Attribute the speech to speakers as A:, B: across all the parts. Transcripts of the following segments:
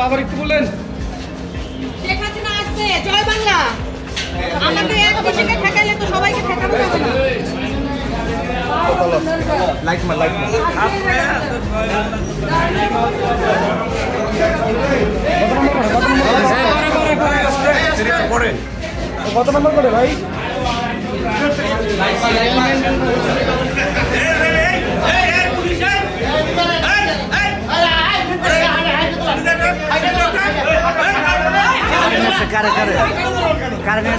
A: আবার একটু বললেন
B: শেখ হাসিনা আসবে জয় বাংলা। আমাকে এক দেশকে তো সবাইকে ঠেকানো যাবে না।
C: লাইক
A: কত নম্বর করে ভাই
C: কারে কারে কারে নিয়ে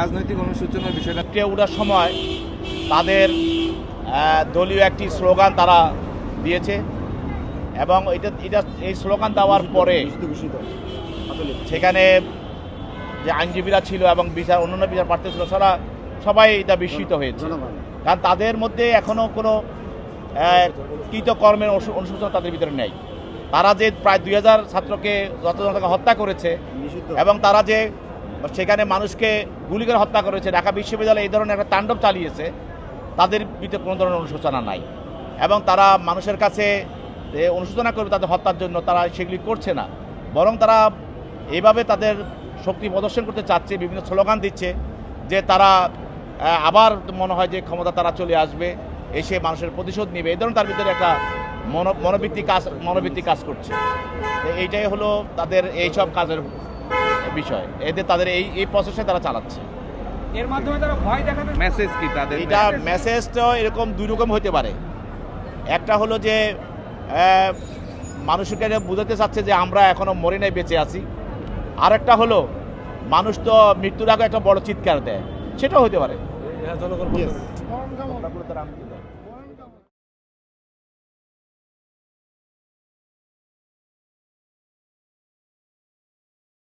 D: রাজনৈতিক অনুশোচনার বিষয়টা
E: ট্রে ওঠার সময় তাদের দলীয় একটি স্লোগান তারা দিয়েছে এবং এটা এটা এই স্লোগান দেওয়ার পরে সেখানে যে আইনজীবীরা ছিল এবং বিচার অন্যান্য বিচার প্রার্থী ছিল সারা সবাই এটা বিস্মিত হয়েছে। কারণ তাদের মধ্যে এখনও কোনো কৃতকর্মের অনুশোচনা তাদের ভিতরে নেই। তারা যে প্রায় দুই হাজার ছাত্রকে যথাযথ হত্যা করেছে এবং তারা যে সেখানে মানুষকে গুলি করে হত্যা করেছে, ঢাকা বিশ্ববিদ্যালয়ে এই ধরনের একটা তাণ্ডব চালিয়েছে, তাদের ভিতরে কোনো ধরনের অনুশোচনা নাই। এবং তারা মানুষের কাছে অনুশোচনা করবে তাদের হত্যার জন্য, তারা সেগুলি করছে না। বরং তারা এইভাবে তাদের শক্তি প্রদর্শন করতে চাচ্ছে, বিভিন্ন স্লোগান দিচ্ছে যে তারা আবার মনে হয় যে ক্ষমতা তারা চলে আসবে, এসে মানুষের প্রতিশোধ নেবে। এই ধরনের তার ভিতরে একটা মন, মনোবৃত্তি কাজ মনোবৃত্তি কাজ করছে। এইটাই হলো তাদের এইসব কাজের বিষয়। এদের তাদের এই এই প্রসেসে তারা চালাচ্ছে।
A: এর মাধ্যমে তারা ভয় দেখাতে
D: মেসেজ কি তাদের
E: এটা মেসেজটা এরকম দুই রকম হতে পারে। একটা হলো যে মানুষকে বোঝাতে চাচ্ছে যে আমরা এখনও মরে নাই বেঁচে আছি। আর একটা হলো মানুষ তো মৃত্যুর আগে একটা বড় চিৎকার দেয়। সেটাও হতে পারে।
A: জনগণ